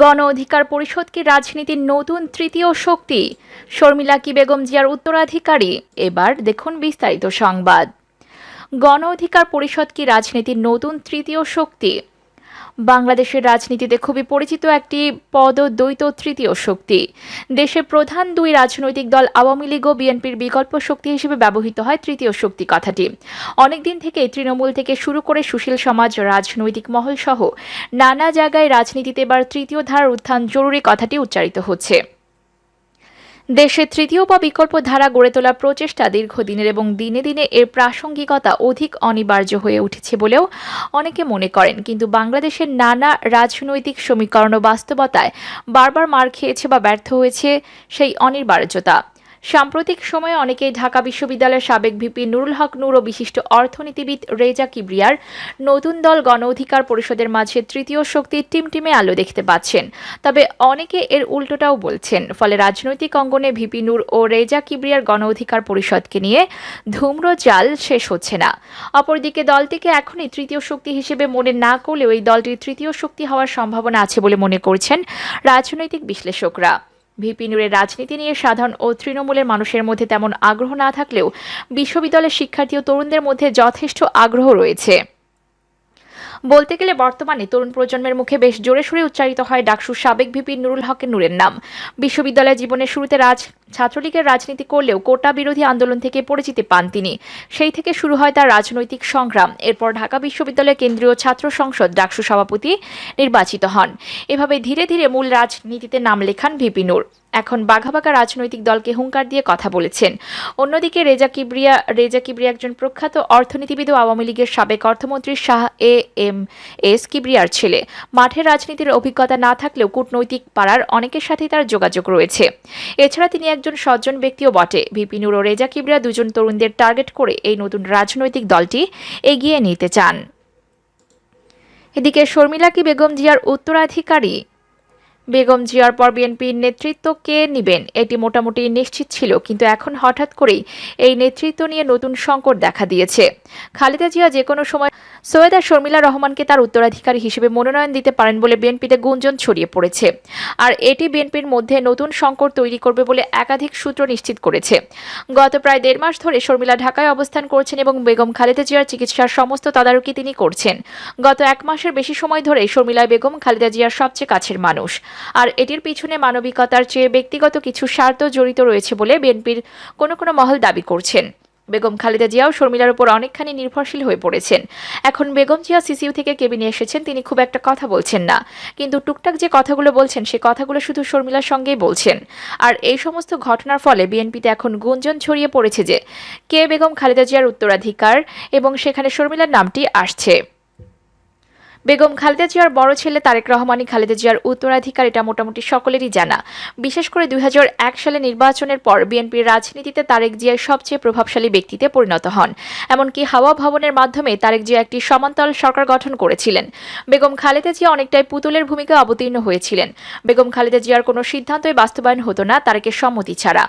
গণ অধিকার পরিষদ কি রাজনীতির নতুন তৃতীয় শক্তি। শর্মিলা কি বেগম জিয়ার উত্তরাধিকারী? এবার দেখুন বিস্তারিত সংবাদ। গণ অধিকার পরিষদ কি রাজনীতির নতুন তৃতীয় শক্তি? বাংলাদেশের রাজনীতিতে খুবই পরিচিত একটি পদ দ্বৈত তৃতীয় শক্তি। দেশের প্রধান দুই রাজনৈতিক দল আওয়ামী লীগ ও বিএনপির বিকল্প শক্তি হিসেবে ব্যবহৃত হয় তৃতীয় শক্তি কথাটি। অনেকদিন থেকে তৃণমূল থেকে শুরু করে সুশীল সমাজ, রাজনৈতিক মহল সহ নানা জায়গায় রাজনীতিতে এবার তৃতীয় ধারার উত্থান জরুরি কথাটি উচ্চারিত হচ্ছে। দেশে তৃতীয় বা বিকল্প ধারা গড়ে তোলার প্রচেষ্টা দীর্ঘদিনের এবং দিনে দিনে এর প্রাসঙ্গিকতা অধিক অনিবার্য হয়ে উঠেছে বলেও অনেকে মনে করেন। কিন্তু বাংলাদেশের নানা রাজনৈতিক সমীকরণ ও বাস্তবতায় বারবার মার খেয়েছে বা ব্যর্থ হয়েছে সেই অনিবার্যতা সাম্প্রতিক সময়ে অনেকেই ঢাকা বিশ্ববিদ্যালয়ের সাবেক ভিপি নুরুল হক নূর ও বিশিষ্ট অর্থনীতিবিদ রেজা কিবরিয়ার নতুন দল গণ অধিকার পরিষদের মাঝে তৃতীয় শক্তির টিমটিমে আলো দেখতে পাচ্ছেন। তবে অনেকে এর উল্টোটাও বলছেন, ফলে রাজনৈতিক অঙ্গনে ভিপি নূর ও রেজা কিবরিয়ার গণ অধিকার পরিষদকে নিয়ে ধূম্র জাল শেষ হচ্ছে না। অপরদিকে দলটিকে এখনই তৃতীয় শক্তি হিসেবে মনে না করলেও এই দলটির তৃতীয় শক্তি হওয়ার সম্ভাবনা আছে বলে মনে করছেন রাজনৈতিক বিশ্লেষকরা। ভিপি নূরের রাজনীতি নিয়ে সাধারণ ও তৃণমূলের মানুষের মধ্যে তেমন আগ্রহ না থাকলেও বিশ্ববিদ্যালয়ের শিক্ষার্থী ও তরুণদের মধ্যে যথেষ্ট আগ্রহ রয়েছে। বলতে গেলে বর্তমানে তরুণ প্রজন্মের মুখে বেশ জোরে সোরে উচ্চারিত হয় ডাকসুর সাবেক ভিপি নুরুল হকের নূরের নাম। বিশ্ববিদ্যালয় জীবনের শুরুতে রাজ, ছাত্রলীগের রাজনীতি করলেও কোটা বিরোধী আন্দোলন থেকে পরিচিতি পান তিনি। সেই থেকে শুরু হয় তার রাজনৈতিক সংগ্রাম। এরপর ঢাকা বিশ্ববিদ্যালয় কেন্দ্রীয় ছাত্র সংসদ ডাকসু সভাপতি নির্বাচিত হন। এভাবে ধীরে ধীরে মূল রাজনীতিতে নাম লেখান ভিপি নূর। এখন বাঘাবাঘা রাজনৈতিক দলকে হুঙ্কার দিয়ে কথা বলেছেন। অন্যদিকে রেজা কিবরিয়া রেজা কিবরিয়া একজন প্রখ্যাত অর্থনীতিবিদ ও আওয়ামী লীগের সাবেক অর্থমন্ত্রী শাহ এ এম এস কিবরিয়ার ছেলে। মাঠের রাজনীতির অভিজ্ঞতা না থাকলেও কূটনৈতিক পাড়ার অনেকের সাথেই তার যোগাযোগ রয়েছে। এছাড়া তিনি একজন সজ্জন ব্যক্তিও বটে। ভিপি নুর ও রেজা কিবরিয়া দুজন তরুণদের টার্গেট করে এই নতুন রাজনৈতিক দলটি এগিয়ে নিতে চান। এদিকে শর্মিলা কি বেগম জিয়ার উত্তরাধিকারী বেগম জিয়ার পর বিএনপির নেতৃত্ব কে নেবেন। এটি মোটামুটি নিশ্চিত ছিল, কিন্তু এখন হঠাৎ করেই এই নেতৃত্ব নিয়ে নতুন সংকট দেখা দিয়েছে। খালেদা জিয়া যে কোনো সময় সৈয়দা শর্মিলা রহমানকে তার উত্তরাধিকারী হিসেবে মনোনয়ন দিতে পারেন বলে বিএনপিতে গুঞ্জন ছড়িয়ে পড়েছে। আর এটি বিএনপির মধ্যে নতুন সংকট তৈরি করবে বলে একাধিক সূত্র নিশ্চিত করেছে। গত প্রায় দেড় মাস ধরে শর্মিলা ঢাকায় অবস্থান করছেন এবং বেগম খালেদা জিয়ার চিকিৎসার সমস্ত তদারকি তিনি করছেন। গত এক মাসের বেশি সময় ধরে শর্মিলা বেগম, খালেদা জিয়ার সবচেয়ে কাছের মানুষ। আর এটির পিছনে মানবিকতার চেয়ে ব্যক্তিগত কিছু স্বার্থ জড়িত রয়েছে বলে বিএনপির কোনো কোনো মহল দাবি করছেন। বেগম খালেদা জিয়াও শর্মিলার উপর অনেকখানি নির্ভরশীল হয়ে পড়েছেন। এখন বেগম জিয়া সিসিইউ থেকে কেবিনে এসেছেন, তিনি খুব একটা কথা বলছেন না। কিন্তু টুকটাক যে কথাগুলো বলছেন, সে কথাগুলো শুধু শর্মিলার সঙ্গেই বলছেন। আর এই সমস্ত ঘটনার ফলে বিএনপিতে এখন গুঞ্জন ছড়িয়ে পড়েছে যে, কে বেগম খালেদা জিয়ার উত্তরাধিকার এবং সেখানে শর্মিলার নামটি আসছে। বেগম খালেদা জিয়ার বড় ছেলে তারেক রহমানই খালেদা জিয়ার উত্তরাধিকার, এটা মোটামুটি সকলেরই জানা। বিশেষ করে দুই হাজার এক সালে নির্বাচনের পর বিএনপির রাজনীতিতে তারেক জিয়া সবচেয়ে প্রভাবশালী ব্যক্তিতে পরিণত হন। এমনকি হাওয়া ভবনের মাধ্যমে তারেক জিয়া একটি সমান্তরাল সরকার গঠন করেছিলেন। বেগম খালেদা জিয়া অনেকটাই পুতুলের ভূমিকা অবতীর্ণ হয়েছিলেন। বেগম খালেদা জিয়ার কোনো সিদ্ধান্তই বাস্তবায়ন হতো না তারেকের সম্মতি ছাড়া।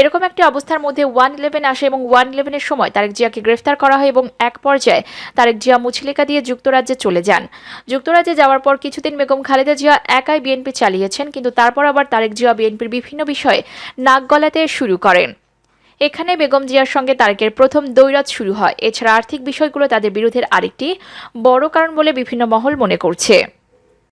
এরকম একটি অবস্থার মধ্যে ওয়ান ইলেভেন আসে এবং ওয়ান ইলেভেনের সময় তারেক জিয়াকে গ্রেফতার করা হয় এবং এক পর্যায়ে তারেক জিয়া মুছলিকা দিয়ে যুক্তরাজ্যে চলে যান। যুক্তরাজ্যে যাওয়ার পর কিছুদিন বেগম খালেদা জিয়া একাই বিএনপি চালিয়েছেন, কিন্তু তারপর আবার তারেক জিয়া বিএনপির বিভিন্ন বিষয়ে নাক গলাতে শুরু করেন। এখানে বেগম জিয়ার সঙ্গে তারেকের প্রথম দৈরাত শুরু হয়। এছাড়া আর্থিক বিষয়গুলো তাদের বিরোধের আরেকটি বড় কারণ বলে বিভিন্ন মহল মনে করছে।